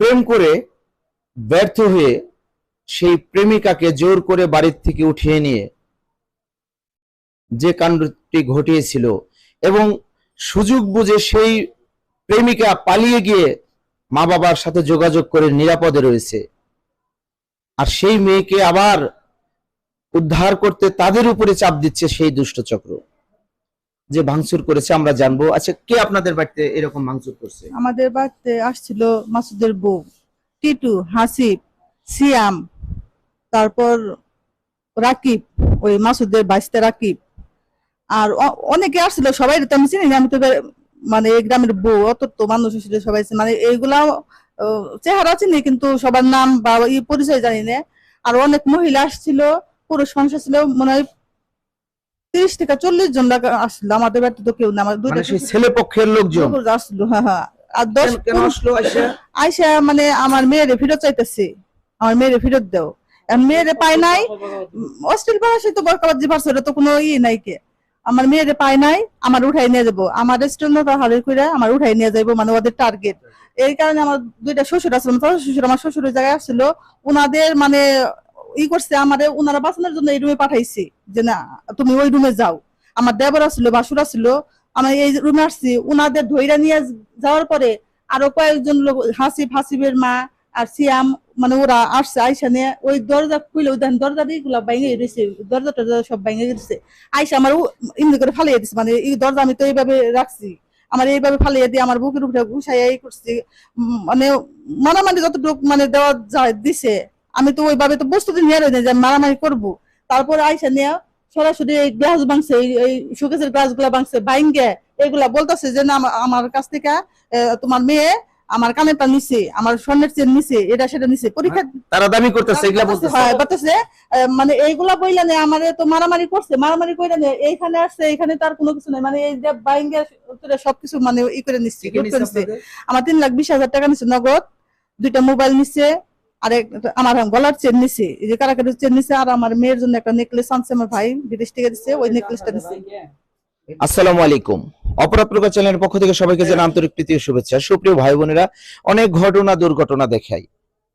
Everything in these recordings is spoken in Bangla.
প্রেম করে ব্যর্থ হয়ে সেই প্রেমিকাকে জোর করে বাড়ির থেকে উঠিয়ে নিয়ে যে কাণ্ডটি ঘটিয়েছিল এবং সুযোগ বুঝে সেই প্রেমিকা পালিয়ে গিয়ে মা বাবার সাথে যোগাযোগ করে নিরাপদে রয়েছে। আর সেই মেয়েকে আবার উদ্ধার করতে তাদের উপরে চাপ দিচ্ছে সেই দুষ্ট চক্র। যে ভাঙচুর করেছে আমরা জানব। আচ্ছা কে আপনাদের বাড়িতে এরকম ভাঙচুর করছে? আমাদের বাড়িতে আসছিল মাসুদের বউ, টিটু, হাসিব, সিয়াম, তারপর রাকিব, ওই মাসুদের বাইশটা রাকিব। আর অনেকে আসছিল, সবাই তো আমি চিনি আমি তো মানে এই গ্রামের বউ অত তো মানুষ ছিল সবাই মানে এইগুলা চেহারা চিনি, কিন্তু সবার নাম বা ই পরিচয় জানি না। আর অনেক মহিলা আসছিল, পুরুষ মানুষ আসছিল, মনে হয় তিরিশ থেকে চল্লিশ জন লাগা আসছিল আমাদের বাড়িতে তো কেউ না আমার দুইটা মানে সেই ছেলে পক্ষের লোকজন? আসলো হ্যাঁ হ্যাঁ। আর দশ কেন- আসলো আইসা মানে আমার মেয়েরে ফেরত চাইতেছে আমার মেয়েরে ফেরত দাও। মেয়েরে পায় নাই তো বরকাবাদ যে ভাষা তো কোনো ই নাই কে। আমার মেয়েরে পায় নাই আমার উঠাই নিয়ে যাব। আমার রেস্টুরেন্ট হারে করে আমার উঠাই নিয়ে যাব মানে ওদের টার্গেট এই কারণে আমার দুইটা শ্বশুর আসলো আমার শ্বশুর আমার শ্বশুরের জায়গায় আসছিল উনাদের মানে ই করছে, আমারে উনারা বাঁচানোর জন্য এই রুমে পাঠাইছি যে না, তুমি ওই রুমে যাও। আমার দেবর আসছিল বাসুর আসছিল আমি এই রুমে আসছি। উনাদের ধৈর্য নিয়ে যাওয়ার পরে আরও কয়েকজন লোক হাসিব হাসিবের মা আর সিয়াম মানে ওরা আসছে, আইসা নিয়ে ওই দরজা খুলে ওই দরজা দিয়ে গুলা ভেঙে গেছে দরজা টরজা সব ভেঙে গেছে আইসা আমার এমনি করে ফালিয়ে দিছে মানে এই দরজা আমি তো এইভাবে রাখছি। আমার এইভাবে ফালিয়ে দিয়ে আমার বুকের উপরে ঘুষাই করছি। মানে মারামারি যতটুকু মানে দেওয়া যায় দিছে। আমি তো ওইভাবে তো প্রস্তুতি নিয়ে রয়েছে যে মারামারি করব। তারপর আইসা নিয়ে সরাসরি এই গ্লাস ভাঙছে এই- শোকেসের গ্লাসগুলা ভাঙছে বাইঙ্গে এগুলা বলতেছে যে না আমার কাছ থেকে তোমার মেয়ে আমার কানে কানেরটা নিছে আমার স্বর্ণের চেন নিছে এটা সেটা নিছে। পরীক্ষা তারা দাবি করতেছে এগুলা বলতেছে। হয় বলতেছে মানে এইগুলা বইলা নে আমারে তো মারামারি করছে মারামারি কইরা নে এইখানে আসছে এইখানে তার কোনো কিছু নাই। মানে এই যে বাইঙ্গে সবকিছু মানে ই করে নিচ্ছে নিছে আমার তিন লাখ বিশ হাজার টাকা নিচ্ছে নগদ। দুইটা মোবাইল নিচ্ছে এই যে আর আমার মেয়ের জন্য একটা নেকলেস ওই আসসালামু আলাইকুম। অপরাধ প্রকাশ চ্যানেলের পক্ষ থেকে সবাইকে আন্তরিক শুভেচ্ছা। সুপ্রিয় অনেক ঘটনা দুর্ঘটনা দেখাই,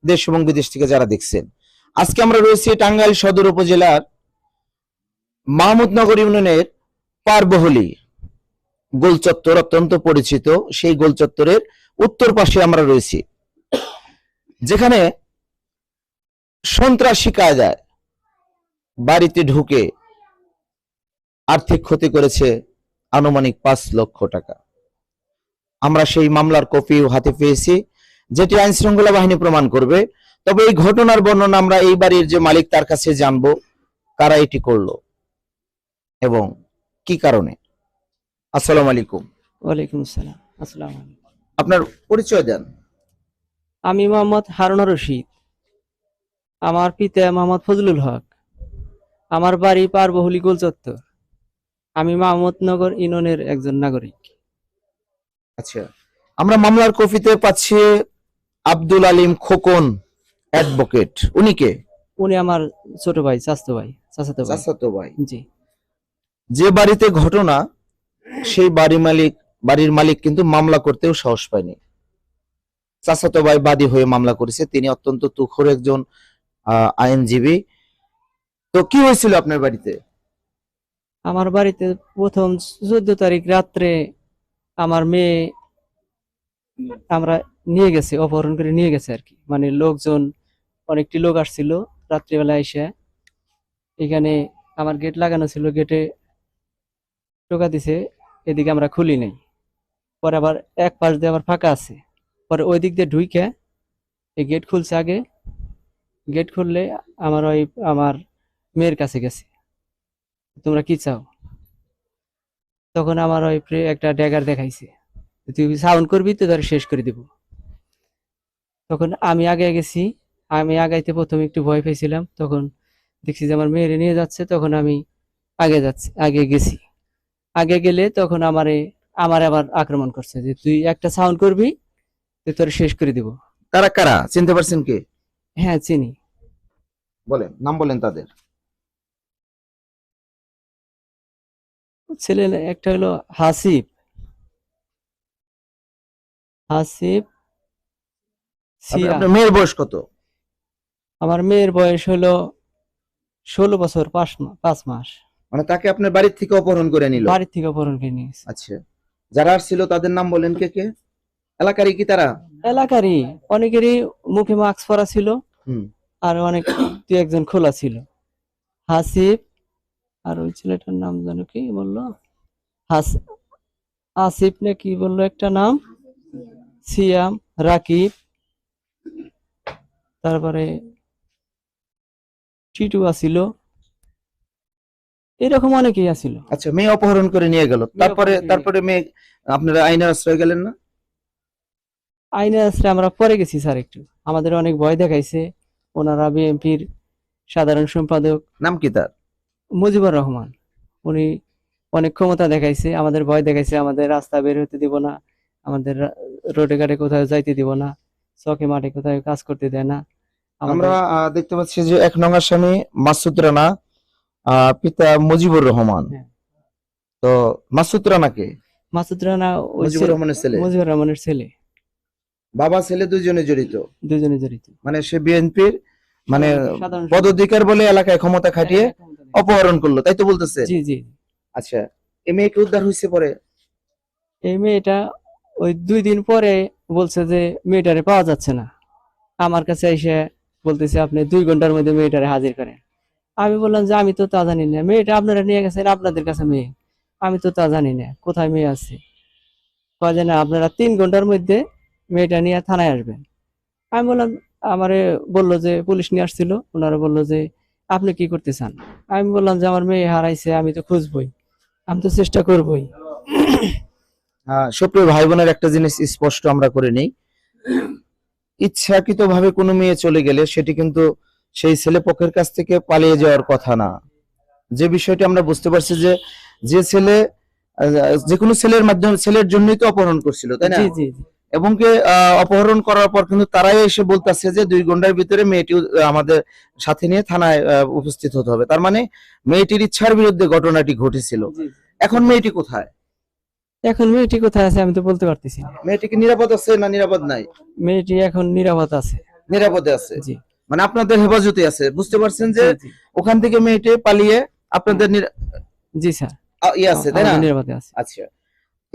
দেশ এবং বিদেশ থেকে যারা দেখছেন। আজকে আমরা রয়েছি টাঙ্গাইল সদর উপজেলার মাহমুদনগর ইউনিয়নের পারবহলি গোলচত্বর অত্যন্ত পরিচিত। সেই গোলচত্বরের উত্তর পাশে আমরা রয়েছি। যেখানে সন্ত্রাসী কায়দায় বাড়িতে ঢুকে আর্থিক ক্ষতি করেছে আনুমানিক পাঁচ লক্ষ টাকা। আমরা সেই মামলার কপিও হাতে পেয়েছি যেটি আইন শৃঙ্খলা বাহিনী প্রমাণ করবে। তবে এই ঘটনার বর্ণনা আমরা এই বাড়ির যে মালিক তার কাছে জানব কারা এটি করল এবং কি কারণে। আসসালামু আলাইকুম। ওয়ালাইকুম আসসালাম। আসসালাম আপনার পরিচয় দেন। আমি মোহাম্মদ হারুন রশিদ। আমার পিতা মোহাম্মদ ফজলুল হক। আমার বাড়ি পারবহুলি গোল চত্বর আমি মাহমুদনগর ইউনিয়নের একজন নাগরিক। আচ্ছা আমরা মামলার কপিতে পাচ্ছি আব্দুল আলিম খোকন অ্যাডভোকেট। উনি কে? উনি আমার ছোট ভাই চাস্তো ভাই চাচাতো ভাই। চাচাতো ভাই। জি। যে বাড়িতে ঘটনা সেই বাড়ি মালিক বাড়ির মালিক কিন্তু মামলা করতেও সাহস পায়নি। চাচাতো ভাই বাদী হয়ে মামলা করেছে। তিনি অত্যন্ত তুখর একজন আইনজীবী। তো কি হয়েছিল আপনার বাড়িতে? আমার বাড়িতে প্রথম চোদ্দ তারিখ রাত্রে আমার মেয়ে আমরা নিয়ে গেছে, অপহরণ করে নিয়ে গেছে আর কি। মানে লোকজন, অনেকটি লোক আসছিল রাত্রিবেলা এসে। এখানে আমার গেট লাগানো ছিল, গেটে টোকা দিছে, এদিকে আমরা খুলি নাই। পরে আবার এক পাশ দিয়ে আবার ফাঁকা আছে। পরে ওই দিক দিয়ে ঢুইকে এই গেট খুলছে আগে। গেট খুললে আমার ওই, আমার মেয়ের কাছে গেছে। তোমরা কি চাও? তখন আমার ওই একটা ড্যাগার দেখাইছে। তুই সাউন্ড করবি তো ধর শেষ করে দিব। তখন আমি আগে গেছি, আমি আগাইতে প্রথমে একটু ভয় পেয়েছিলাম। তখন দেখছি যে আমার মেয়েরে নিয়ে যাচ্ছে, তখন আমি আগে যাচ্ছি, আগে গেছি। আগে গেলে তখন আমারে, আমার আবার আক্রমণ করছে যে তুই একটা সাউন্ড করবি তোর শেষ করে দিব। তারা কারা? চিনতে পারছেন কে? হ্যাঁ চিনি। বলেন নাম বলেন তাদের। ছেলে একটা হলো সিয়াম আপনার মেয়ের বয়স কত? আমার মেয়ের বয়স হলো ষোলো বছর পাঁচ মাস। মানে তাকে আপনার বাড়ির থেকে অপহরণ করে নিল? বাড়ির থেকে অপহরণ করে নিয়েছে আচ্ছা। যারা আসছিল তাদের নাম বলেন কে কে? এলাকারই কি তারা? এলাকারই অনেকেরই মুখে মাস্ক পরা ছিল। আর অনেক দু একজন খোলা ছিল। হাসিফ আর ওই ছেলেটার নাম যেন কি বলল? আসিফ না কি বলল একটা নাম? সিয়াম রাকিব। তারপরে টিটু আসিল। এরকম অনেকেই আসিল। আচ্ছা মেয়ে অপহরণ করে নিয়ে গেল। তারপরে তারপরে মেয়ে আপনারা আইনের আশ্রয় গেলেন না? আইনে আসলে আমরা পরে গেছি স্যার একটু। আমাদের অনেক ভয় দেখাইছে ওনারা বিএনপির সাধারণ সম্পাদক। নাম কি তার? মুজিবুর রহমান। উনি অনেক ক্ষমতা দেখাইছে আমাদের ভয় দেখাইছে আমাদের রাস্তা বের হতে দিব না আমাদের রোডে ঘাটে কোথাও যাইতে দিব না চকে মাঠে কোথাও কাজ করতে দেয় না। আমরা দেখতে পাচ্ছি যে এক নং আসামি মাসুদ রানা আহ, পিতা মুজিবুর রহমান। হ্যাঁ। তো মাসুদ রানাকে মাসুদ রানা মুজিবুর রহমানের ছেলে। মুজিবুর রহমানের ছেলে। বাবা ছেলে দুজনে জড়িত? দুজনে জড়িত। মানে সে বিএনপির মানে পদাধিকার বলে এলাকায় ক্ষমতা খাটিয়ে অপহরণ করল তাই তো বলতেছে? জি জি। আচ্ছা এই মেয়েকে উদ্ধার হয়েছে পরে? এই মেয়েটা ওই দুই দিন পরে বলছে যে মেয়েটারে পাওয়া যাচ্ছে না। আমার কাছে এসে বলতেছে আপনি দুই ঘণ্টার মধ্যে মেয়েটারে হাজির করেন। আমি বললাম যে আমি তো তা জানি না। মেয়েটা আপনারা নিয়ে গেছেন আপনাদের কাছে মেয়ে। আমি তো তা জানি না। কোথায় মেয়ে আছে? কয় যে না আপনারা তিন ঘণ্টার মধ্যে মেয়েটা নিয়ে থানায় আসবেন আমি বললাম আমারে বলল যে পুলিশ নিয়ে আসছিল ওনারা বলল যে আপনি কি করতে চান? আমি বললাম যে আমার মেয়ে হারাইছে আমি তো খুঁজবই আমি তো চেষ্টা করবই। সুপ্রিয় ভাই বোনের একটা জিনিস স্পষ্ট আমরা করে নেই। ইচ্ছাকৃত ভাবে কোনো মেয়ে চলে গেলে সেটি কিন্তু সেই ছেলে পক্ষের কাছ থেকে পালিয়ে যাওয়ার কথা না। যে বিষয়টি আমরা বুঝতে পারছি যে যে ছেলে যে কোনো ছেলের মাধ্যমে ছেলের জন্যই তো অপহরণ করছিল তাই না? জি জি। এবং কি অপহরণ করার পর কিন্তু তারাই এসে বলতেছে যে দুই ঘণ্টার ভিতরে মেয়েটি আমাদের সাথে নিয়ে থানায় উপস্থিত হতে হবে। তার মানে মেয়েটির ইচ্ছার বিরুদ্ধে ঘটনাটি ঘটেছিল। এখন মেয়েটি কোথায়? এখন মেয়েটি কোথায় আছে আমি তো বলতে পারতেছি না। মেয়েটি কি নিরাপদ আছে না নিরাপদ নাই? মেয়েটি এখন নিরাপদ আছে। নিরাপদে আছে? জি। মানে আপনাদের হেফাজতে আছে। বুঝতে পারছেন যে। ওখান থেকে মেয়েটি পালিয়ে আপনাদের জি স্যার। ইয়ে আছে তাই না? নিরাপদে আছে। আচ্ছা।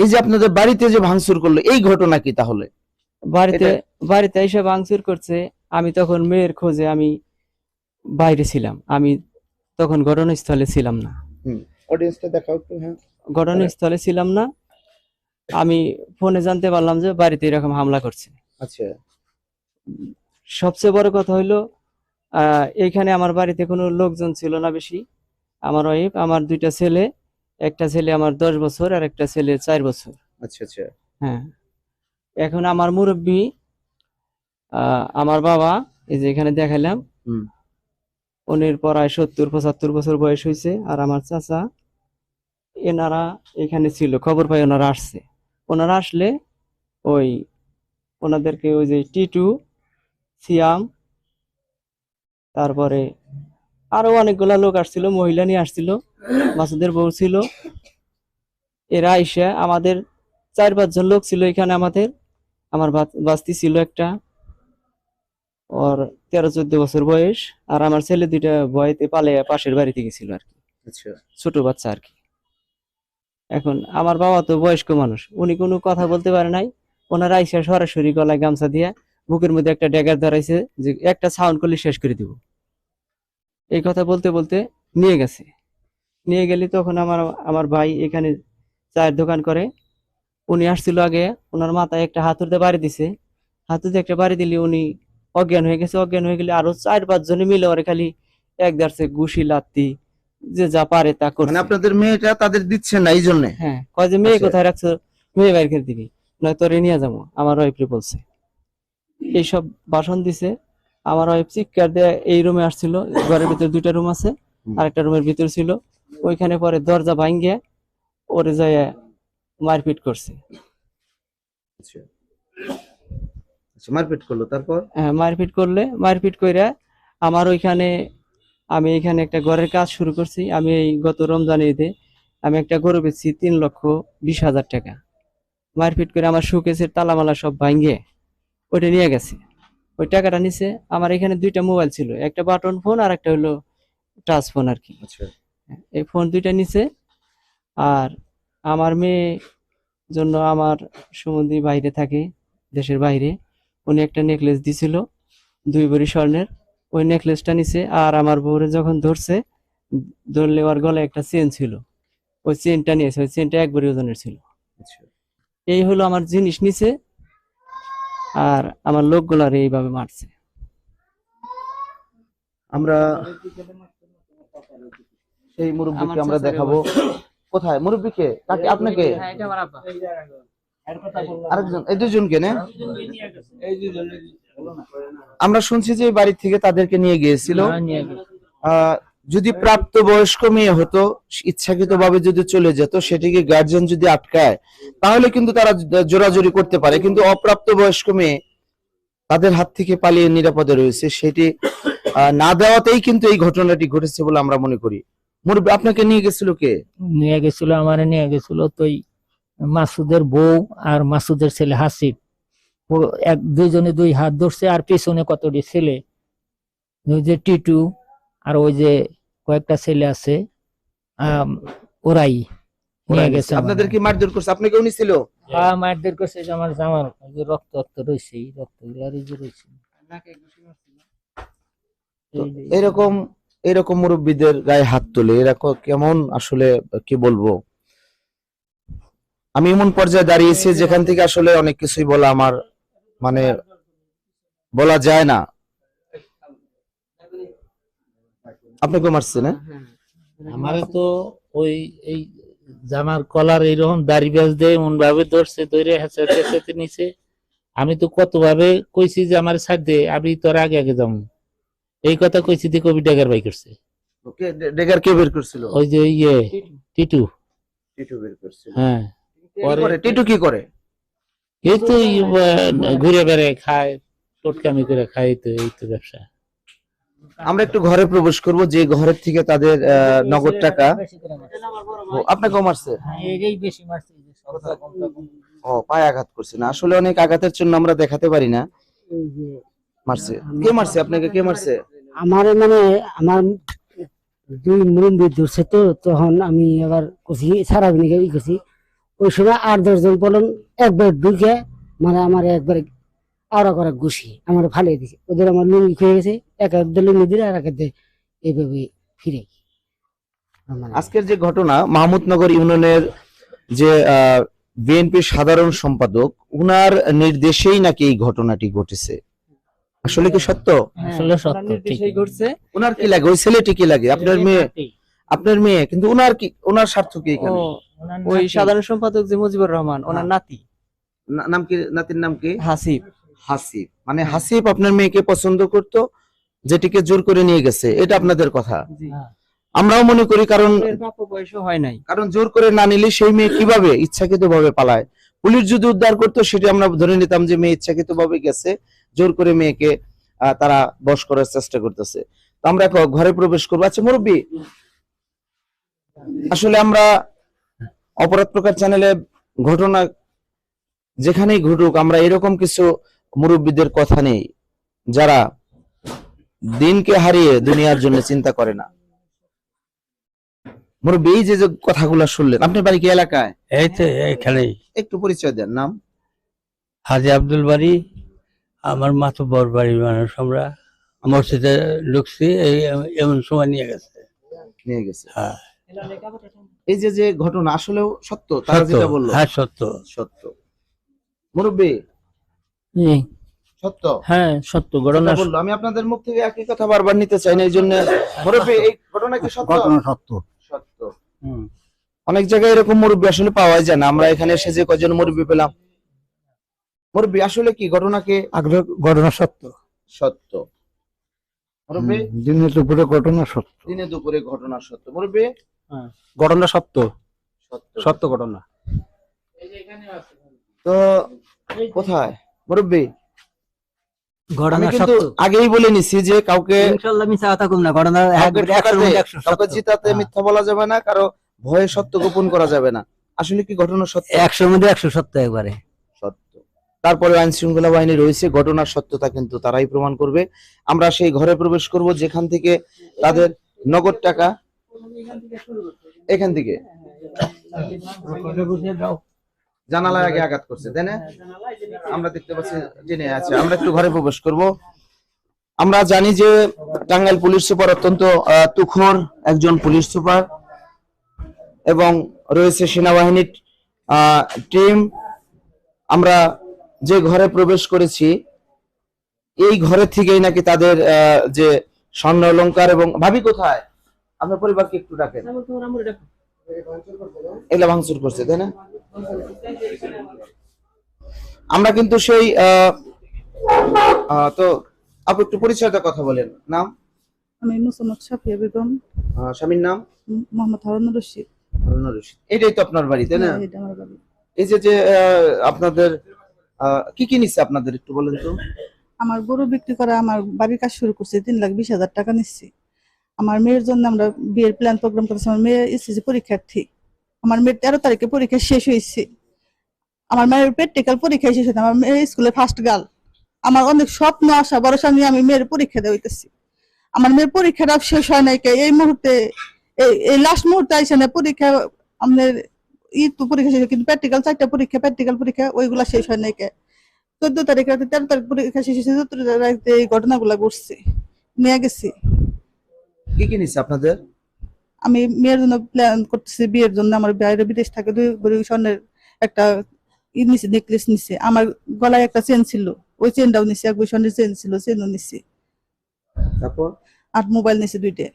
এই যে আপনাদের বাড়িতে যে ভাঙচুর করল এই ঘটনা কি তাহলে? বাড়িতে বাড়িতে এসে ভাঙচুর করছে আমি তখন মেয়ের খোঁজে আমি বাইরে ছিলাম আমি তখন ঘটনাস্থলে ছিলাম না। অডিয়েন্সটা দেখাও একটু হ্যাঁ। ঘটনাস্থলে ছিলাম না আমি ফোনে জানতে পারলাম যে বাড়িতে এরকম হামলা করছে। আচ্ছা। সবচেয়ে বড় কথা হইল আহ এইখানে আমার বাড়িতে কোনো লোকজন ছিল না বেশি আমার ওয়াইফ আমার দুইটা ছেলে একটা ছেলে আমার দশ বছর আর একটা ছেলে চার বছর। আচ্ছা আচ্ছা। হ্যাঁ। এখন আমার মুরব্বী আমার বাবা এই যে এখানে দেখালাম হুম। উনির প্রায় সত্তর পঁচাত্তর বছর বয়স হয়েছে আর আমার চাচা এনারা এখানে ছিল খবর পাই ওনারা আসছে। ওনারা আসলে ওই ওনাদেরকে ওই যে টিটু সিয়াম তারপরে আরও অনেকগুলা লোক আসছিল মহিলা নিয়ে আসছিল মাসুদের বউ ছিল। এরা আইসা আমাদের চার পাঁচজন লোক ছিল এখানে আমাদের। আমার বাস্তি ছিল একটা। ওর তেরো চোদ্দ বছর বয়স। আর আমার ছেলে দুইটা ভয়তে পালে পাশের বাড়িতে গেছিল আর কি। আচ্ছা। ছোট বাচ্চা আর কি। এখন আমার বাবা তো বয়স্ক মানুষ উনি কোনো কথা বলতে পারে নাই। ওনার আইসা সরাসরি গলায় গামছা দিয়ে বুকের মধ্যে একটা ড্যাগার ধরাইছে যে একটা সাউন্ড করলে শেষ করে দিব। এই কথা বলতে বলতে নিয়ে গেছে। নিয়ে গেলে তখন আমার আমার ভাই এখানে চায়ের দোকান করে। উনি আসছিল আগে ওনার মাথায় একটা হাতুড়তে বাড়ি দিছে। হাতুড়তে একটা বাড়ি দিলে উনি অজ্ঞান হয়ে গেছে। অজ্ঞান হয়ে গেলে আরও চার পাঁচ জনে মিলে ওরে খালি এক দাঁড়ছে ঘুষি লাত্তি যে যা পারে তা মানে করছে আপনাদের মেয়েটা তাদের দিচ্ছে না এই জন্য? হ্যাঁ কয় যে মেয়ে আচ্ছা। কোথায় রাখছো? মেয়ে বাইরে করে দিবি। নয় তোরে নিয়ে যাব। আমার ওয়াইফরে বলছে। এইসব বাসন দিছে। আমার ওয়াইফ চিৎকার দিয়ে এই রুমে আসছিল। ঘরের ভিতরে দুইটা রুম আছে। আরেকটা রুমের ভিতর ছিল। ওইখানে পরে দরজা ভাঙ্গিয়ে ওরে যায় মারপিট করছে। আচ্ছা। আচ্ছা মারপিট করল তারপর? হ্যাঁ, মারপিট করলে মারপিট কইরা আমার ওইখানে আমি এখানে একটা ঘরের কাজ শুরু করছি। আমি এই গত রমজান ঈদে আমি একটা গরু বেচছি তিন লক্ষ বিশ হাজার টাকা। মারপিট করে আমার শোকেসের তালামালা সব ভাঙ্গে ওইটা নিয়ে গেছে। ওই টাকাটা নিছে। আমার এখানে দুইটা মোবাইল ছিল একটা বাটন ফোন আর একটা হলো টাচ ফোন আর কি। আচ্ছা। এই ফোন দুইটা নিছে আর আমার মেয়ে জন্য আমার সুমন্দি বাইরে থাকে দেশের বাইরে। উনি একটা নেকলেস দিছিল দুই ভরি স্বর্ণের। ওই নেকলেসটা নিছে আর আমার বউরে যখন ধরছে ধরলে ওর গলায় একটা চেন ছিল। ওই চেনটা নিয়েছে ওই চেনটা এক ভরি ওজনের ছিল। আচ্ছা। এই হলো আমার জিনিস নিছে। আর আমার লোকগুলার এইভাবে মারছে। আমরা সেই মুরব্বীকে আমরা দেখাবো। কোথায়? মুরব্বীকে? কাকে? আপনাকে? হ্যাঁ। আরেকজন। এই দুজনকে না? আমরা শুনছি যে বাড়ি থেকে তাদেরকে নিয়ে গিয়েছিল। আহ, যদি প্রাপ্ত বয়স্ক মেয়ে হতো ইচ্ছাকৃত ভাবে যদি চলে যেত সেটিকে গার্জিয়ান যদি আটকায় তাহলে কিন্তু তারা জোরাজোরি করতে পারে। কিন্তু অপ্রাপ্ত বয়স্ক মেয়ে তাদের হাত থেকে পালিয়ে নিরাপদে রয়েছে। সেটি না দেওয়াতেই কিন্তু এই ঘটনাটি ঘটেছে বলে আমরা মনে করি। মুরব্বী আপনাকে নিয়ে গেছিল কে? নিয়ে গেছিল আমার নিয়ে গেছিল তো মাসুদের বউ আর মাসুদের ছেলে হাসিব। এক দুইজনে দুই হাত ধরছে আর পেছনে কতটি ছেলে? ওই যে টিটু আর ওই যে কয়েকটা ছেলে আছে ওরাই নিয়ে গেছে আপনাদের কি মারধর করছে? আপনাকে উনি ছিল? হ্যাঁ মারদের কাছে যে আমার জামার যে রক্ত রক্ত রয়েছে এই রক্ত আর এই যে রয়েছে। এরকম এরকম মুরব্বীদের গায়ে হাত তোলে এরকম কেমন আসলে কি বলব? আমি এমন পর্যায়ে দাঁড়িয়েছি যেখান থেকে আসলে অনেক কিছুই বলা আমার মানে বলা যায় না। আপনাকে মারছে না? আমারে তো ওই এই জামার কলার এইরকম দাড়ি ব্যাস দিয়ে এমন ভাবে ধরছে ধরে হেঁচে হেঁচে নিচে আমি তো কত ভাবে কইছি যে আমার সাথ দে আমি তোর আগে আগে যাব। এই কথা কইছি দিয়ে কবি ডেগার বাই করছে। ওকে ডেগার কে বের করছিল? ওই যে ইয়ে টিটু। টিটু বের করছিল। হ্যাঁ। করে? টিটু কি করে? এই তো ঘুরে বেড়ে খায় টোটকামি করে খায় এই তো এই তো ব্যবসা। আমরা একটু ঘরে প্রবেশ করব, যে ঘরের থেকে তাদের নগদ টাকা। আপনাকেও মারছে? ও, পায়ে আঘাত করছে না। আসলে অনেক আঘাতের জন্য আমরা দেখাতে পারি না। মারছে। কে মারছে? আপনাকে কে মারছে? আমার মানে আমার দুই মুরব্বী ধরছে তো, তখন আমি আবার করছি সারা দিনে ই করছি ওই সময় আট দশজন বলুন একবার ঢুকে মানে আমার একবার আওড়া করা ঘুষি। আমার ফালিয়ে দিছে। ওদের আমার লুঙ্গি খুঁয়ে গেছে এক এক লুঙ্গি দিলে আর এক এইভাবে ফিরে মানে আজকের যে ঘটনা মাহমুদনগর ইউনিয়নের যে বিএনপির সাধারণ সম্পাদক উনার নির্দেশেই নাকি এই ঘটনাটি ঘটেছে। আসলে কি সত্য? আসলে সত্য। ঘটছে। উনার কি লাগে? ওই ছেলেটি কি লাগে? আপনার মেয়ে? আপনার মেয়ে? কিন্তু উনার কি উনার স্বার্থ কি এখানে? ওই সাধারণ সম্পাদক যে মুজিবুর রহমান ওনার হ্যাঁ। নাতি। না- নাম কি নাতির নাম কি? হাসিব। হাসিব। মানে হাসিব আপনার মেয়েকে পছন্দ করত যেটিকে জোর করে নিয়ে গেছে এটা আপনাদের কথা। আমরাও মনে করি কারণ বয়সও হয় নাই। কারণ জোর করে না নিলে সেই মেয়ে কীভাবে ইচ্ছাকৃত ভাবে পালায়? পুলিশ যদি উদ্ধার করতো সেটি আমরা ধরে নিতাম যে মেয়ে ইচ্ছাকৃত ভাবে গেছে জোর করে মেয়েকে তারা বস করার চেষ্টা করতেছে। তো আমরা ঘরে প্রবেশ করব। আচ্ছা মুরব্বী আসলে আমরা অপরাধ প্রকার চ্যানেলে ঘটনা যেখানেই ঘটুক আমরা এরকম কিছু মুরব্বীদের কথা নেই। যারা দিনকে হারিয়ে দুনিয়ার জন্য চিন্তা করে না। মুরব্বী এই যে কথাগুলো শুনলেন আপনার বাড়ি কি এলাকায়? এই তো এখানেই একটু পরিচয় দেন নাম? হাজি আব্দুল বাড়ি আমার মাথা বড় বাড়ির মানুষ আমরা মসজিদে ঢুকছি এই এমন সময় নিয়ে গেছে। নিয়ে গেছে। হ্যাঁ। এই যে যে ঘটনা আসলেও সত্য? তারা যেটা বলল। হ্যাঁ সত্য। সত্য। মুরব্বী সত্য? হ্যাঁ সত্য ঘটনা বলল আমি আপনাদের মুখ থেকে একই কথা বারবার নিতে চাই না এই জন্য এই ঘটনা কি সত্য? সত্য। সত্য। অনেক জায়গায় এরকম মুরব্বী আসলে পাওয়া যায় না আমরা এখানে এসে যে কজন মুরব্বী পেলাম। মুরব্বী আসলে কি ঘটনাকে আগ্রহ ঘটনা সত্য। সত্য। মুরব্বী? দিনে দুপুরে ঘটনা সত্য। দিনে দুপুরে ঘটনা সত্য। মুরব্বী? ঘটনা সত্য। সত্য। সত্য ঘটনা। তো কোথায়? মুরব্বী ঘটনা কিন্তু আগেই বলে নিছি যে কাউকে ইনশাল্লাহ মিশা কথা কম না ঘটনা কাউকে জিতাতে হ্যাঁ। মিথ্যা বলা যাবে না কারও ভয়ে সত্য গোপন করা যাবে না। আসলে কি ঘটনা সত্য? একশোর মধ্যে একশো সত্য একবারে। সত্য। তারপরে আইন শৃঙ্খলা বাহিনী রয়েছে ঘটনার সত্যতা কিন্তু তারাই প্রমাণ করবে। আমরা সেই ঘরে প্রবেশ করব যেখান থেকে তাদের নগদ টাকা এখান থেকে। জানালার আগে আঘাত করছে তাই না? আমরা দেখতে পাচ্ছি জেনে আছে আমরা একটু ঘরে প্রবেশ করব। আমরা জানি যে টাঙ্গাইল পুলিশ সুপার অত্যন্ত তুখোর একজন পুলিশ সুপার এবং রয়েছে সেনাবাহিনীর টিম। আমরা যে ঘরে প্রবেশ করেছি এই ঘরে থেকেই নাকি তাদের আহ, যে স্বর্ণ অলংকার এবং ভাবি কোথায়? আপনার পরিবারকে একটু ডাকেন। এগুলা ভাঙচুর করছে তাই না? আমরা কিন্তু সেই তো আপনি একটু পরিচয়টা কথা বলেন। নাম? আমি মুসাম্মদ সাফিয়া বেগম। স্বামীর নাম? মোহাম্মদ হারুনুর রশিদ। হারুনুর রশিদ। এটাই তো আপনার বাড়ি তাই না? হ্যাঁ, এটা আমার বাড়ি। এই যে যে আপনাদের কি কি নিচ্ছে আপনাদের একটু বলেন তো? আমার গরু বিক্রি করা আমার বাড়ির কাজ শুরু করছে তিন লাখ বিশ হাজার টাকা নিচ্ছি। আমার মেয়ের জন্য আমরা বিয়ের প্ল্যান প্রোগ্রাম করেছি আমার মেয়ে এসেছে পরীক্ষার্থী। আমার মেয়ের তেরো তারিখে পরীক্ষা শেষ হয়েছে। আমার মেয়ের প্র্যাকটিক্যাল পরীক্ষা শেষ হয়েছে। আমার মেয়ে স্কুলে ফার্স্ট গার্ল আমার অনেক স্বপ্ন, আশা, ভরসা নিয়ে আমি মেয়ের পরীক্ষা দেওয়া হইতেছি। আমার মেয়ের পরীক্ষাটা শেষ হয় নাই কে? এই মুহূর্তে, এই লাস্ট মুহূর্তে আইসে না পরীক্ষা আমাদের তো পরীক্ষা শেষ কিন্তু প্র্যাকটিক্যাল চারটা পরীক্ষা প্র্যাকটিক্যাল পরীক্ষা, ওইগুলা শেষ হয় নাই কে? চোদ্দ তারিখ রাতে তেরো তারিখ পরীক্ষা শেষ হয়েছে, চোদ্দ তারিখে এই ঘটনাগুলো ঘটছে। নিয়ে গেছি। কি কি নিচ্ছে আপনাদের? আমি মেয়ের জন্য প্ল্যান করতেছি বিয়ের জন্য আমার বাইরে বিদেশ থাকে দুই ভরি স্বর্ণের একটা ই নিছে নেকলেস নিছে। আমার গলায় একটা চেন ছিল ওই চেনটাও নিছে এক স্বর্ণের চেন ছিল চেনও নিছে। তারপর? আর মোবাইল নিছে দুইটা।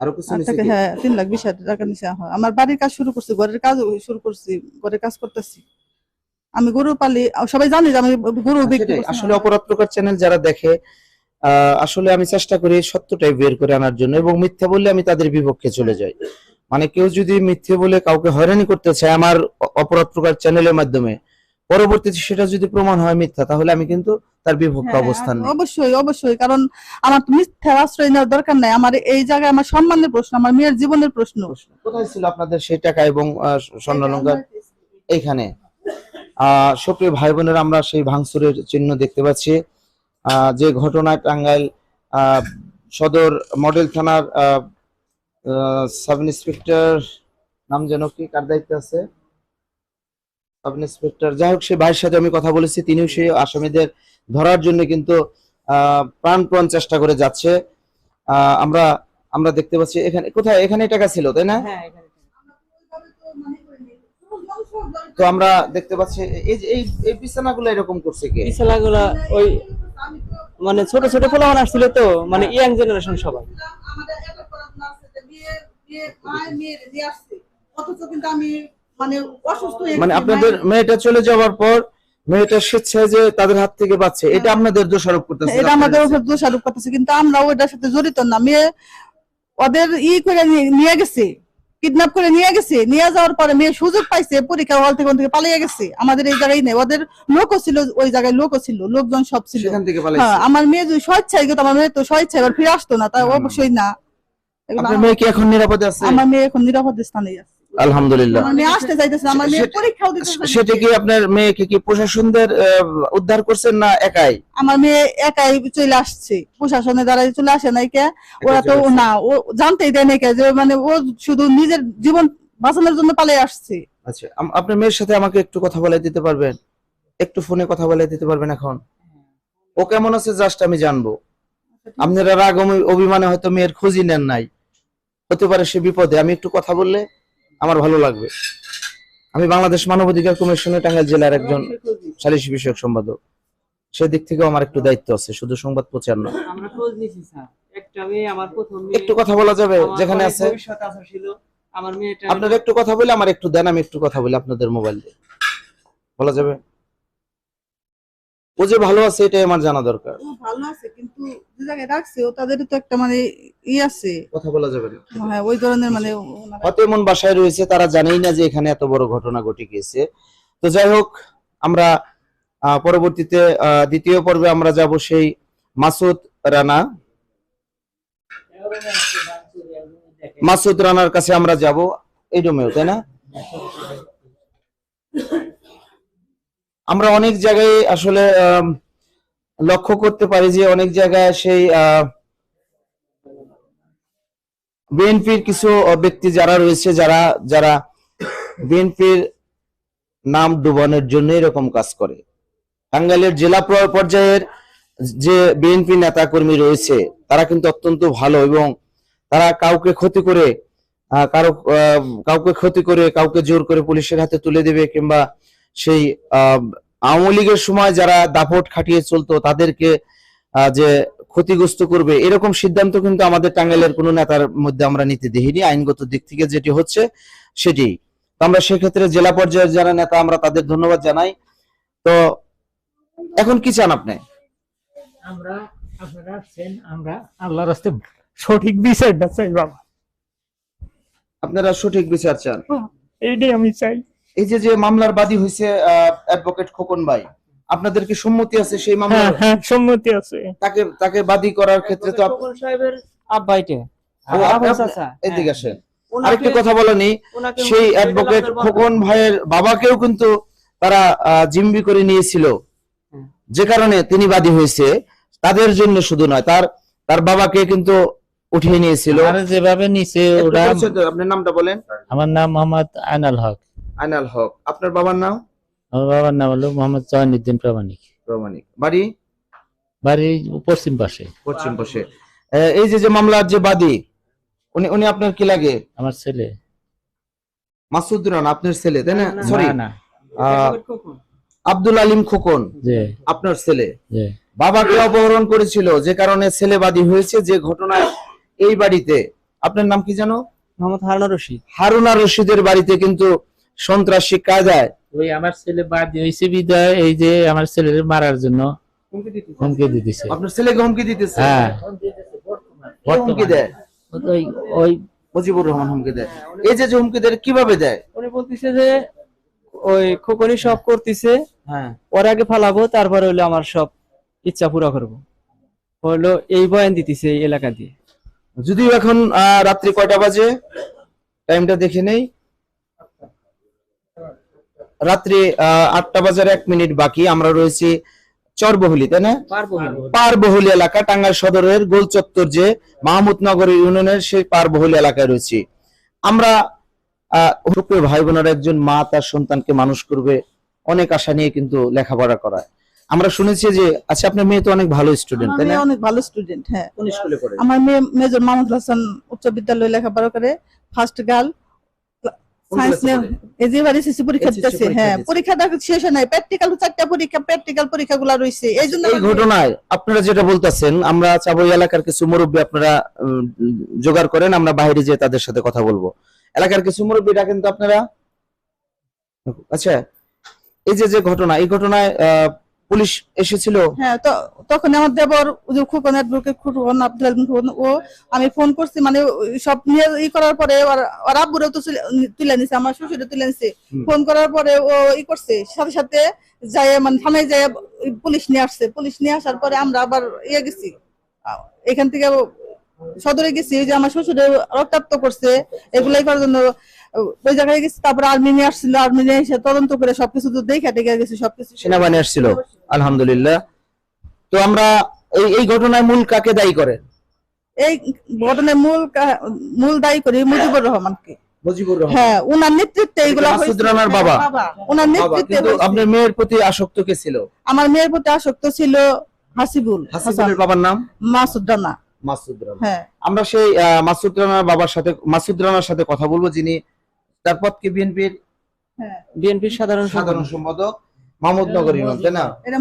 আরও কিছু কি? হ্যাঁ তিন লাখ বিশ হাজার টাকা নিছে। আমার। বাড়ির কাজ শুরু করছি ঘরের কাজ শুরু করছি ঘরের কাজ করতেছি। আমি গরু পালি সবাই জানে যে আমি গরু হ্যাঁ, বিক্রি আসলে অপরাধ প্রকার চ্যানেল যারা দেখে আসলে আমি চেষ্টা করি সত্যটাই বের করে আনার জন্য এবং মিথ্যা বললে আমি তাদের বিপক্ষে চলে যাই। মানে কেউ যদি মিথ্যে বলে কাউকে হয়রানি করতে চায় আমার অপরাধ প্রকার চ্যানেলের মাধ্যমে পরবর্তীতে সেটা যদি প্রমাণ হয় মিথ্যা তাহলে আমি কিন্তু তার বিপক্ষে হ্যাঁ, অবস্থান অবশ্যই অবশ্যই কারণ আমার তো মিথ্যার আশ্রয় নেওয়ার দরকার নাই। আমার এই জায়গায় আমার সম্মানের প্রশ্ন আমার মেয়ের জীবনের প্রশ্ন। কোথায় ছিল আপনাদের সেই টাকা এবং আহ, স্বর্ণ এইখানে। আহ সুপ্রিয় ভাই বোনেরা আমরা সেই ভাঙচুরের চিহ্ন দেখতে পাচ্ছি। যে ঘটনায় টাঙ্গাইল আহ, সদর মডেল থানার সাব ইন্সপেক্টর নাম যেন কি কার দায়িত্বে আছে? সাব ইন্সপেক্টর যাই হোক সেই ভাইয়ের সাথে আমি কথা বলেছি তিনিও সেই আসামিদের ধরার জন্য কিন্তু আহ, প্রাণপণ চেষ্টা করে যাচ্ছে। আহ, আমরা আমরা দেখতে পাচ্ছি এখানে কোথায়? এখানে টাকা ছিল তাই না? তো আমরা দেখতে পাচ্ছি এই যে এই এই বিছানাগুলো এরকম করছে কে? বিছানাগুলা ওই মানে ছোট ছোট পোলাপান আসছিল তো মানে ইয়াং জেনারেশন সবাই। আমাদের একটা পড়াশোনা আছে যে বিয়ে বিয়ে মায়ের মেয়ের নিয়ে আসছে? অথচ কিন্তু আমি মানে অসুস্থ হয়ে মানে আপনাদের মেয়েটা চলে যাওয়ার পর মেয়েটা স্বেচ্ছায় যে তাদের হাত থেকে বাঁচছে এটা আপনাদের দোষারোপ করতেছে এটা আমাদের উপর দোষারোপ করতেছে কিন্তু আমরা ওইটার সাথে জড়িত না। মেয়ে ওদের ই করে নিয়ে- নিয়ে গেছে। কিডন্যাপ করে নিয়ে গেছে। নিয়ে যাওয়ার পরে মেয়ে সুযোগ পাইছে পরীক্ষা হল থেকে থেকে পালিয়ে গেছে। আমাদের এই জায়গায় নেই। ওদের লোকও ছিল ওই জায়গায় লোকও ছিল লোকজন সব ছিল। হ্যাঁ আমার মেয়ে যদি স্বেচ্ছায় গেত আমার মেয়ে তো স্বেচ্ছায় এবার ফিরে আসতো না তাই অবশ্যই না। আমার মেয়ে এখন নিরাপদে আছে? আমার মেয়ে এখন নিরাপদ স্থানে আছে। আলহামদুলিল্লাহ। আমার মেয়ে আসতে চাইতেছে না, আমার মেয়ে সে- পরীক্ষাও দিতে চাইতেছে। না। সেটা কি আপনার মেয়েকে কি প্রশাসনদের উদ্ধার করছেন না একাই? আমার মেয়ে একাই চলে আসছে প্রশাসনের দ্বারা চলে আসে নাই কে? ওরা তো না ও জানতেই দেয় কে যে মানে ও শুধু নিজের জীবন বাঁচানোর জন্য পালিয়ে আসছে। আচ্ছা আপনার মেয়ের সাথে আমাকে একটু কথা বলে দিতে পারবেন? একটু ফোনে কথা বলে দিতে পারবেন এখন? ও কেমন আছে জাস্ট আমি জানব। আপনারা রাগ অভিমানে হয়তো মেয়ের খোঁজই নেন নাই। হতে পারে সে বিপদে আমি একটু কথা বললে আমার ভালো লাগবে। আমি বাংলাদেশ মানবাধিকার কমিশনের টাঙ্গাইল জেলার একজন সালিশি বিষয়ক সম্পাদক। সেদিক থেকেও আমার একটু দায়িত্ব আছে শুধু সংবাদ প্রচার না একটা কথা বলা যাবে? যেখানে আছে? আপনারা একটু কথা বলে আমার একটু দেন আমি একটু কথা বলি আপনাদের মোবাইল দিয়ে। বলা যাবে? ও যে ভালো আছে এটাই আমার জানা দরকার। ও ভালো আছে কিন্তু যে জায়গায় রাখছে ও তাদের তো একটা মানে ই আছে। কথা বলা যাবে না। হ্যাঁ ওই ধরনের মানে হয়তো এমন বাসায় রয়েছে তারা জানেই না যে এখানে এত বড় ঘটনা ঘটে গিয়েছে তো যাই হোক আমরা পরবর্তীতে আহ, দ্বিতীয় পর্বে আমরা যাব সেই মাসুদ রানা। মাসুদ রানার কাছে আমরা যাব। এই রুমেও তাই না? আমরা অনেক জায়গায় আসলে লক্ষ্য করতে পারি যে অনেক জায়গায় সেই বিএনপির কিছু ব্যক্তি যারা রয়েছে, যারা যারা বিএনপির নাম ডুবানোর জন্য এরকম কাজ করে। টাঙ্গাইলের জেলা প্র- পর্যায়ের যে বিএনপি নেতা কর্মী রয়েছে, তারা কিন্তু অত্যন্ত ভালো এবং তারা কাউকে ক্ষতি করে কারও কাউকে ক্ষতি করে, কাউকে জোর করে পুলিশের হাতে তুলে দেবে কিংবা সেই আওয়ামী লীগের সময় যারা দাপট খাটিয়ে চলতো তাদেরকে যে ক্ষতিগ্রস্ত করবে এরকম সিদ্ধান্ত কিন্তু আমাদের টাঙ্গাইলের কোনো নেতার মধ্যে আমরা নিতে দেখিনি। আইনগত দিক থেকে যেটি হচ্ছে সেটি। আমরা সেক্ষেত্রে জেলা পর্যায়ের যারা নেতা আমরা তাদের ধন্যবাদ জানাই। তো এখন কি চান আপনি? আমরা আপনারা আসছেন আমরা আল্লাহর রাস্তে সঠিক বিচারটা চাই বাবা। আপনারা সঠিক বিচার চান। এইটাই আমি চাই। এই যে যে মামলার বাদী হয়েছে অ্যাডভোকেট খোকন ভাই আপনাদের কি সম্মতি আছে সেই হ্যাঁ মামলার? হ্যাঁ সম্মতি আছে। তাকে তাকে বাদী করার ক্ষেত্রে তো খোকন সাহেবের আব্বা এটা চাচা এদিকে আসেন। আরেকটি কথা বলেনি সেই অ্যাডভোকেট খোকন ভাইয়ের বাবাকেও কিন্তু তারা আহ, জিম্মি করে নিয়েছিল। যে কারণে তিনি বাদী হয়েছে তাদের জন্য শুধু নয় তার তার বাবাকে কিন্তু উঠিয়ে নিয়েছিল। আর যেভাবে নিচে ওরা আপনার নামটা বলেন। আমার নাম মোহাম্মদ আনাল হক। আইনাল হক। আপনার বাবার নাম? আমার বাবার নাম হলো মোহাম্মদ জয়নুদ্দিন প্রামাণিক। প্রমাণিক। বাড়ি? বাড়ি পশ্চিম পাশে। পশ্চিম পাশে। এই যে যে মামলার যে বাদী উনি উনি আপনার কি লাগে? আমার ছেলে। মাসুদ রানা আপনার ছেলে তাই না? সরি না আব্দুল আলিম খোকন আপনার ছেলে। বাবাকে অপহরণ করেছিল যে কারণে ছেলে বাদী হয়েছে যে ঘটনায় এই বাড়িতে। আপনার নাম কি জানো মোহাম্মদ হারুন রশিদ। হারুনা রশিদের বাড়িতে কিন্তু সন্ত্রাসী কায়দায়। ওই আমার ছেলে বাদ হয়েছে বিদায় এই যে আমার ছেলের মারার জন্য হুমকি দিতেছে। আপনার ছেলেকে হুমকি দিতেছে? হ্যাঁ। হুমকি দেয়? ওই ওই মুজিবুর রহমান হুমকি দেয়। এই যে যে হুমকি দেয় কীভাবে দেয়? উনি বলতেছে যে ওই খোকনই সব করতেছে হ্যাঁ। ওর আগে ফালাবো তারপরে হইল আমার সব ইচ্ছা পুরো করব। হইল এই বয়ান দিতেছে এই এলাকা দিয়ে। যদিও এখন আহ, রাত্রি কয়টা বাজে? টাইমটা দেখে নেই। রাত্রি আটটা বাজার এক মিনিট বাকি। আমরা রয়েছি চরবহুলি তাই না? পারব পারবহুল এলাকা টাঙ্গাইল সদরের গোলচত্বর যে মাহমুদনগর ইউনিয়নের সেই পারবহুল এলাকায় রয়েছি। আমরা রূপের ভাই বোনের একজন মা তার সন্তানকে মানুষ করবে অনেক আশা নিয়ে কিন্তু লেখাপড়া করায়। আমরা শুনেছি যে আচ্ছা আপনার মেয়ে তো অনেক ভালো স্টুডেন্ট তাই না? অনেক ভালো স্টুডেন্ট হ্যাঁ। কোন স্কুলে পড়ে? আমার মেয়ে মেজর মাহমুদ হাসান উচ্চ বিদ্যালয়ে লেখাপড়া করে ফার্স্ট গার্ল সায়েন্স এবার পরীক্ষা দিতেছে হ্যাঁ পরীক্ষাটা শেষ নাই। প্র্যাকটিক্যাল চারটা পরীক্ষা প্র্যাকটিক্যাল পরীক্ষাগুলো রয়েছে এই জন্য এই ঘটনায় আপনারা যেটা বলতেছেন আমরা চাবো এলাকার কিছু মুরব্বী আপনারা জোগাড় করেন আমরা বাইরে যেয়ে তাদের সাথে কথা বলব। এলাকার কিছু কিন্তু আপনারা আচ্ছা এই যে যে ঘটনা এই ঘটনায় আহ, পুলিশ এসেছিল। হ্যাঁ তো তখন আমার দেবর অ্যাডভোকেট খোকন আব্দুল ও আমি ফোন করছি মানে সব নিয়ে ই করার পরে ওর আব্বুরেও তো তুলে- নিছে আমার শ্বশুরে তুলে নিছে। ফোন করার পরে ও ই করছে সাথে সাথে যায় মানে থানায় যায় পুলিশ নিয়ে আসছে। পুলিশ নিয়ে আসার পরে আমরা আবার ইয়ে গেছি এখান থেকে সদরে গেছি যে আমার শ্বশুরে রক্তাক্ত করছে এগুলাই করার জন্য ওই জায়গায় গেছি তারপরে আর্মি নিয়ে আসছিল এসে তদন্ত করে সবকিছু তো দেখে গেছি সবকিছু সেনাবাহিনী আসছিল আলহামদুলিল্লাহ। তো আমরা এই এই ঘটনায় মূল কাকে দায়ী করে? এই ঘটনার মূল মূল দায়ী করি মুজিবুর রহমানকে। মুজিবুর রহমান। হ্যাঁ উনার নেতৃত্বে এইগুলো রানার বাবা? নেতৃত্বে আপনার মেয়ের প্রতি আসক্ত কে ছিল? আমার মেয়ের প্রতি আসক্ত ছিল হাসিবুল হাসিবুলের বাবার নাম? মাসুদ রানা। মাসুদ রানা। হ্যাঁ। আমরা সেই মাসুদ রানার বাবার সাথে মাসুদ রানার সাথে কথা বলব যিনি তার পদকে বিএনপির? হ্যাঁ। বিএনপির সাধারণ সাধারণ সম্পাদক মাহমুদনগর ইউনিয়ন তাই না? এটা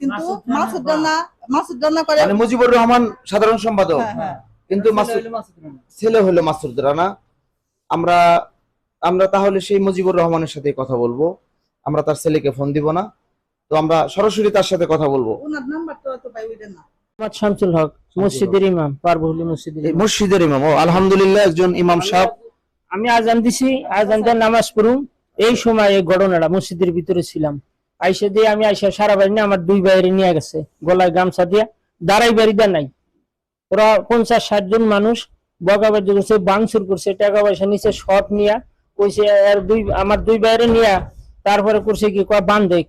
কিন্তু মাসুদ রানা মাসুদ রানা করে মানে মুজিবুর রহমান সাধারণ সম্পাদক। হ্যাঁ হ্যাঁ। কিন্তু মাসুদ ছেলে হলো মাসুদ রানা। আমরা আমরা তাহলে সেই মুজিবুর রহমানের সাথে কথা বলব। আমরা তার ছেলেকে ফোন দিব না। তো আমরা সরাসরি তার সাথে কথা বলব। উনার নাম্বার তো তো পাই ওইটা না। মোহাম্মদ শামসুল হক মসজিদের ইমাম পারবহুলি মসজিদের ইমাম। মসজিদের ইমাম। ও আলহামদুলিল্লাহ একজন ইমাম সাহেব। আমি আজান দিছি আজান দিয়ে নামাজ পড়ুম। এই সময় এই ঘটনাটা মসজিদের ভিতরে ছিলাম। আইসা দিয়ে আমি আইসা সারা বাড়ি নিয়ে আমার দুই বাইরে নিয়ে গেছে গলায় গামছা দিয়া। দাঁড়াই বাড়ি দেয় নাই। ওরা পঞ্চাশ ষাট জন মানুষ করছে বাংসুর করছে টাকা পয়সা নিচে সব নিয়া কইছে আর দুই আমার দুই বাইরে নিয়া তারপরে করছে কি? কয় বান্ধে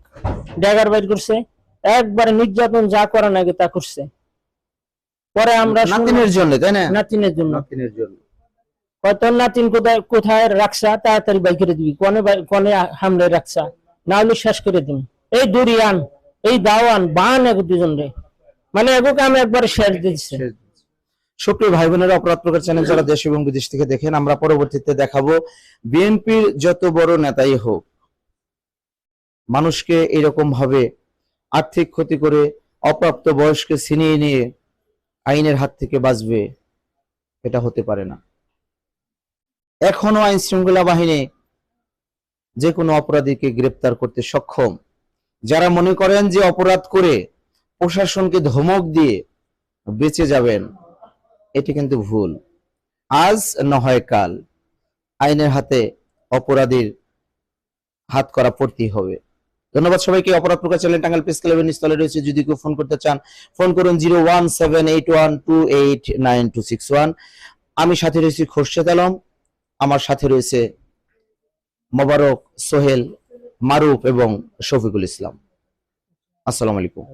ড্যাগার বাইর করছে। একবারে নির্যাতন যা করা নাকি তা করছে। পরে আমরা নাতিনের জন্য তাই না? নাতিনের জন্য। নাতিনের জন্য। হয়তো নাতিন কোথায় কোথায় রাখছা? তাড়াতাড়ি বাই করে দিবি। কনে কনে হামলে রাখছা? না হলে শেষ করে দিন এই দুরিয়ান, এই দাওয়ান, বান এক দুজন রে। মানে এগুকে আমি একবার শেষ দিচ্ছি। সুপ্রিয় ভাই বোনেরা অপরাধ প্রকার চ্যানেল যারা দেশ এবং বিদেশ থেকে দেখেন, আমরা পরবর্তীতে দেখাবো বিএনপির যত বড় নেতাই হোক, মানুষকে এরকম ভাবে আর্থিক ক্ষতি করে অপ্রাপ্ত বয়সকে ছিনিয়ে নিয়ে আইনের হাত থেকে বাঁচবে, এটা হতে পারে না। এখনও আইন শৃঙ্খলা বাহিনী যে কোনো অপরাধীকে গ্রেপ্তার করতে সক্ষম। যারা মনে করেন যে অপরাধ করে প্রশাসনকে ধমক দিয়ে বেঁচে যাবেন, এটি কিন্তু ভুল। আজ নয় কাল আইনের হাতে অপরাধীর হাত করা পড়তেই হবে। ধন্যবাদ সবাইকে। অপরাধ প্রকাশ চ্যানেল টাঙ্গাল প্রেস ক্লাবের নিস্তলে রয়েছে। যদি কেউ ফোন করতে চান, ফোন করুন zero one seven eight one two eight nine two six one. আমি সাথে রয়েছি খোরশেদ আলম। আমার সাথে রয়েছে মোবারক সোহেল মারুফ এবং শফিকুল ইসলাম। আসসালামু আলাইকুম।